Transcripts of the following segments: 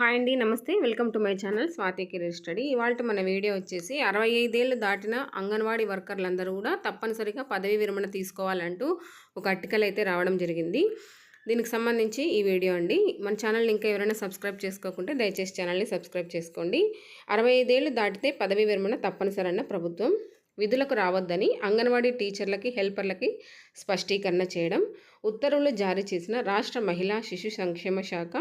Hi అండి నమస్తే. Welcome to my channel Swathi career study. ఇవాళ మన వీడియో వచ్చేసి అరవై ఐదేళ్ళు దాటిన అంగన్వాడీ వర్కర్లందరూ కూడా తప్పనిసరిగా పదవి విరమణ తీసుకోవాలంటూ ఒక ఆర్టికల్ అయితే రావడం జరిగింది. దీనికి సంబంధించి ఈ వీడియో అండి. మన ఛానల్ని ఇంకా ఎవరైనా సబ్స్క్రైబ్ చేసుకోకుంటే దయచేసి ఛానల్ని సబ్స్క్రైబ్ చేసుకోండి. అరవై ఐదేళ్ళు దాటితే పదవి విరమణ తప్పనిసరి అన్న ప్రభుత్వం విధులకు రావద్దని అంగన్వాడీ టీచర్లకి హెల్పర్లకి స్పష్టీకరణ చేయడం ఉత్తర్వులు జారీ చేసిన రాష్ట్ర మహిళా శిశు సంక్షేమ శాఖ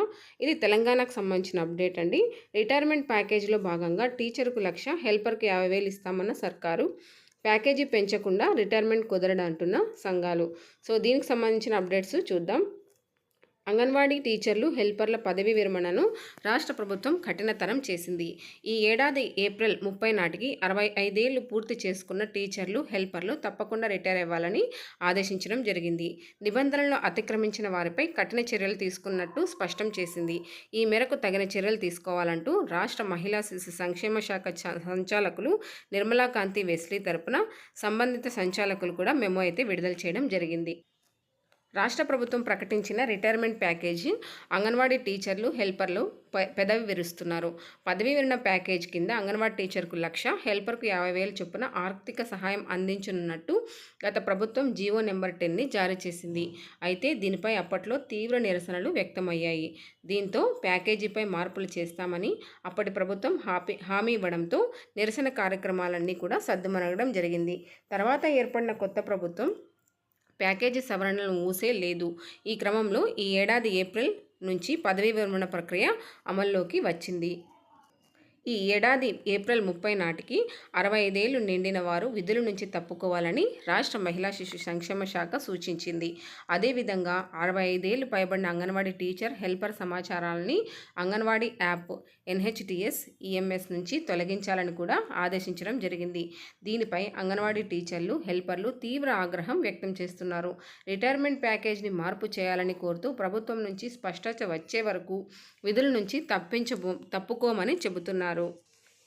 ఇది తెలంగాణకు సంబంధించిన అప్డేట్ అండి. రిటైర్మెంట్ ప్యాకేజీలో భాగంగా టీచర్కు లక్ష హెల్పర్కి యాభై వేలు ఇస్తామన్న సర్కారు ప్యాకేజీ పెంచకుండా రిటైర్మెంట్ కుదరడంటున్న సంఘాలు. సో దీనికి సంబంధించిన అప్డేట్స్ చూద్దాం. అంగన్వాడీ టీచర్లు హెల్పర్ల పదవి విరమణను రాష్ట్ర ప్రభుత్వం కఠినతరం చేసింది. ఈ ఏడాది ఏప్రిల్ ముప్పై నాటికి అరవై ఐదేళ్ళు పూర్తి చేసుకున్న టీచర్లు హెల్పర్లు తప్పకుండా రిటైర్ అవ్వాలని ఆదేశించడం జరిగింది. నిబంధనలను అతిక్రమించిన వారిపై కఠిన చర్యలు తీసుకున్నట్టు స్పష్టం చేసింది. ఈ మేరకు తగిన చర్యలు తీసుకోవాలంటూ రాష్ట్ర మహిళా శిశు సంక్షేమ శాఖ సంచాలకులు నిర్మలాకాంతి వెస్లీ తరపున సంబంధిత సంచాలకులు కూడా మెమో అయితే విడుదల చేయడం జరిగింది. రాష్ట్ర ప్రభుత్వం ప్రకటించిన రిటైర్మెంట్ ప్యాకేజీ అంగన్వాడీ టీచర్లు హెల్పర్లు పెదవి విరుస్తున్నారు. పదవీ విరణ ప్యాకేజ్ కింద అంగన్వాడీ టీచర్కు లక్ష హెల్పర్కు యాభై వేల చొప్పున ఆర్థిక సహాయం అందించనున్నట్టు గత ప్రభుత్వం జీవో నెంబర్ టెన్ని జారీ చేసింది. అయితే దీనిపై అప్పట్లో తీవ్ర నిరసనలు వ్యక్తమయ్యాయి. దీంతో ప్యాకేజీపై మార్పులు చేస్తామని అప్పటి ప్రభుత్వం హామీ హామీ ఇవ్వడంతో నిరసన కార్యక్రమాలన్నీ కూడా సద్దుమనగడం జరిగింది. తర్వాత ఏర్పడిన కొత్త ప్రభుత్వం ప్యాకేజీ సవరణలను ఊసే లేదు. ఈ క్రమంలో ఈ ఏడాది ఏప్రిల్ నుంచి పదవీ విరమణ ప్రక్రియ అమల్లోకి వచ్చింది. ఈ ఏడాది ఏప్రిల్ ముప్పై నాటికి అరవై ఐదేళ్ళు నిండిన వారు విధుల నుంచి తప్పుకోవాలని రాష్ట్ర మహిళా శిశు సంక్షేమ శాఖ సూచించింది. అదేవిధంగా అరవై ఐదేళ్ళు పైబడిన అంగన్వాడీ టీచర్ హెల్పర్ సమాచారాలని అంగన్వాడీ యాప్ ఎన్హెచ్టిఎస్ ఈఎంఎస్ నుంచి తొలగించాలని కూడా ఆదేశించడం జరిగింది. దీనిపై అంగన్వాడీ టీచర్లు హెల్పర్లు తీవ్ర ఆగ్రహం వ్యక్తం చేస్తున్నారు. రిటైర్మెంట్ ప్యాకేజ్ని మార్పు చేయాలని కోరుతూ ప్రభుత్వం నుంచి స్పష్టత వచ్చే వరకు విధుల నుంచి తప్పించబో తప్పుకోమని చెబుతున్నారు.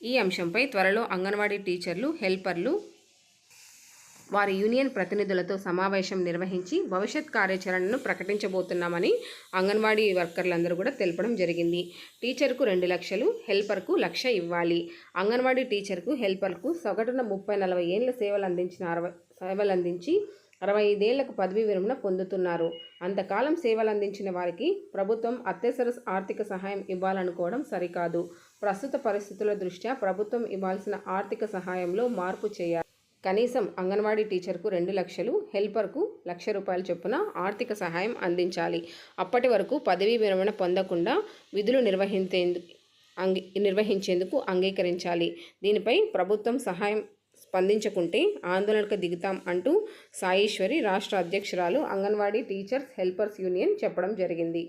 ఈ అంశంపై త్వరలో అంగన్వాడీ టీచర్లు హెల్పర్లు వారి యూనియన్ ప్రతినిధులతో సమావేశం నిర్వహించి భవిష్యత్ కార్యాచరణను ప్రకటించబోతున్నామని అంగన్వాడీ వర్కర్లందరూ కూడా తెలపడం జరిగింది. టీచర్కు రెండు లక్షలు హెల్పర్కు లక్ష ఇవ్వాలి. అంగన్వాడీ టీచర్కు హెల్పర్కు సగటున ముప్పై నలభై ఏళ్ళ సేవలు అందించిన అరవై సేవలు అందించి అరవై ఐదేళ్ళకు పదవీ విరమణ పొందుతున్నారు. అంతకాలం సేవలు అందించిన వారికి ప్రభుత్వం అత్యవసర ఆర్థిక సహాయం ఇవ్వాలనుకోవడం సరికాదు. ప్రస్తుత పరిస్థితుల దృష్ట్యా ప్రభుత్వం ఇవ్వాల్సిన ఆర్థిక సహాయంలో మార్పు చేయాలి. కనీసం అంగన్వాడీ టీచర్కు రెండు లక్షలు హెల్పర్కు లక్ష రూపాయల చొప్పున ఆర్థిక సహాయం అందించాలి. అప్పటి వరకు పదవీ విరమణ పొందకుండా విధులు నిర్వహించేందుకు అంగీ నిర్వహించేందుకు అంగీకరించాలి. దీనిపై ప్రభుత్వం సహాయం స్పందించకుంటే ఆందోళనకు దిగుతాం అంటూ సాయేశ్వరి రాష్ట్ర అధ్యక్షురాలు అంగన్వాడీ టీచర్స్ హెల్పర్స్ యూనియన్ చెప్పడం జరిగింది.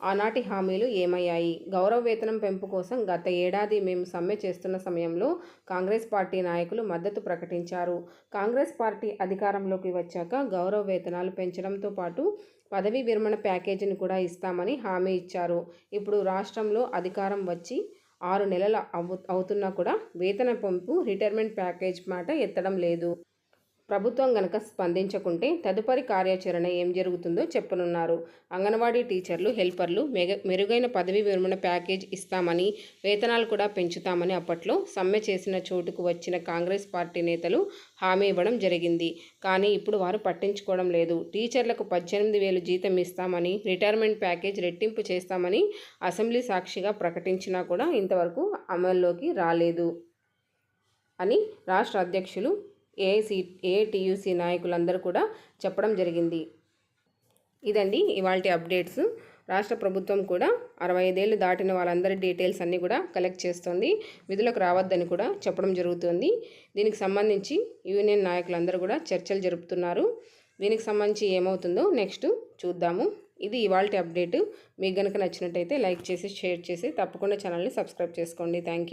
ఆనాటి హామీలు ఏమయ్యాయి? గౌరవ వేతనం పెంపు కోసం గత ఏడాది మేము సమ్మె చేస్తున్న సమయంలో కాంగ్రెస్ పార్టీ నాయకులు మద్దతు ప్రకటించారు. కాంగ్రెస్ పార్టీ అధికారంలోకి వచ్చాక గౌరవ వేతనాలు పెంచడంతో పాటు పదవీ విరమణ ప్యాకేజీని కూడా ఇస్తామని హామీ ఇచ్చారు. ఇప్పుడు రాష్ట్రంలో అధికారం వచ్చి ఆరు నెలలు అవు అవుతున్నా కూడా వేతన పంపు రిటైర్మెంట్ ప్యాకేజ్ మాట ఎత్తడం లేదు. ప్రభుత్వం గనక స్పందించకుంటే తదుపరి కార్యాచరణ ఏం జరుగుతుందో చెప్పనున్నారు. అంగన్వాడీ టీచర్లు హెల్పర్లు మెగ మెరుగైన పదవి విరమణ ప్యాకేజ్ ఇస్తామని వేతనాలు కూడా పెంచుతామని అప్పట్లో సమ్మె చేసిన చోటుకు వచ్చిన కాంగ్రెస్ పార్టీ నేతలు హామీ ఇవ్వడం జరిగింది. కానీ ఇప్పుడు వారు పట్టించుకోవడం లేదు. టీచర్లకు పద్దెనిమిది వేలు జీతం ఇస్తామని రిటైర్మెంట్ ప్యాకేజ్ రెట్టింపు చేస్తామని అసెంబ్లీ సాక్షిగా ప్రకటించినా కూడా ఇంతవరకు అమల్లోకి రాలేదు అని రాష్ట్ర అధ్యక్షులు ఏఐసి ఏటీయూసీ నాయకులందరూ కూడా చెప్పడం జరిగింది. ఇదండి ఇవాళ అప్డేట్స్. రాష్ట్ర ప్రభుత్వం కూడా అరవై ఐదేళ్ళు దాటిన వాళ్ళందరి డీటెయిల్స్ అన్నీ కూడా కలెక్ట్ చేస్తుంది. విధులకు రావద్దని కూడా చెప్పడం జరుగుతుంది. దీనికి సంబంధించి యూనియన్ నాయకులందరూ కూడా చర్చలు జరుపుతున్నారు. దీనికి సంబంధించి ఏమవుతుందో నెక్స్ట్ చూద్దాము. ఇది ఇవాళ అప్డేట్. మీకు కనుక నచ్చినట్టయితే లైక్ చేసి షేర్ చేసి తప్పకుండా ఛానల్ని సబ్స్క్రైబ్ చేసుకోండి. థ్యాంక్